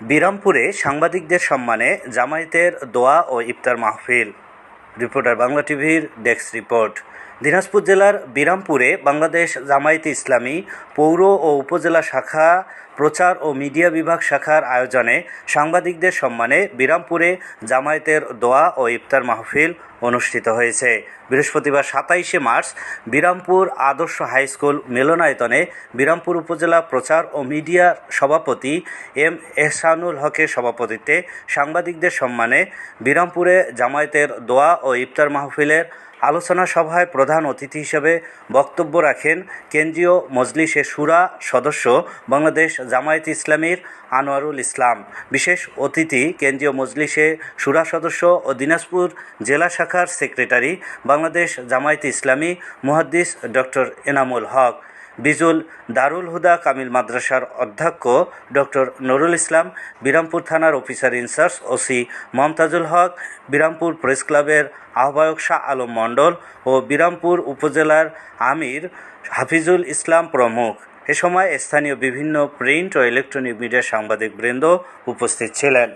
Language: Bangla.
বিরামপুরে সাংবাদিকদের সম্মানে জামায়াতের দোয়া ও ইফতার মাহফিল। রিপোর্টার বাংলা টিভির ডেস্ক রিপোর্ট। দিনাজপুর জেলার বিরামপুরে বাংলাদেশ জামায়াতে ইসলামী পৌর ও উপজেলা শাখা, প্রচার ও মিডিয়া বিভাগ শাখার আয়োজনে সাংবাদিকদের সম্মানে বিরামপুরে জামায়াতের দোয়া ও ইফতার মাহফিল অনুষ্ঠিত হয়েছে। বৃহস্পতিবার সাতাইশে মার্চ বিরামপুর আদর্শ হাইস্কুল মিলনায়তনে বিরামপুর উপজেলা প্রচার ও মিডিয়া সভাপতি এম এহসানুল হকের সভাপতিত্বে সাংবাদিকদের সম্মানে বিরামপুরে জামায়াতের দোয়া ও ইফতার মাহফিলের আলোচনা সভায় প্রধান অতিথি হিসেবে বক্তব্য রাখেন কেন্দ্রীয় মজলিসে সুরা সদস্য বাংলাদেশ জামায়াত ইসলামীর আনোয়ারুল ইসলাম। বিশেষ অতিথি কেন্দ্রীয় মজলিসে সুরা সদস্য ও দিনাজপুর জেলা শাখার সেক্রেটারি বাংলাদেশ জামায়াত ইসলামী মুহাদ্দিস ডক্টর এনামুল হক। বিজুল দারুল হুদা কামিল মাদ্রাসার অধ্যক্ষ ডক্টর নুরুল ইসলাম, বিরামপুর থানার officer in charge OC Momtajul Haque, Birampur press ক্লাবের আহ্বায়ক শাহ আলম মণ্ডল ও বিরামপুর উপজেলার আমির হাফিজুল ইসলাম প্রমুখ। এ সময় স্থানীয় বিভিন্ন প্রিন্ট ও ইলেকট্রনিক মিডিয়ার সাংবাদিকবৃন্দ উপস্থিত ছিলেন।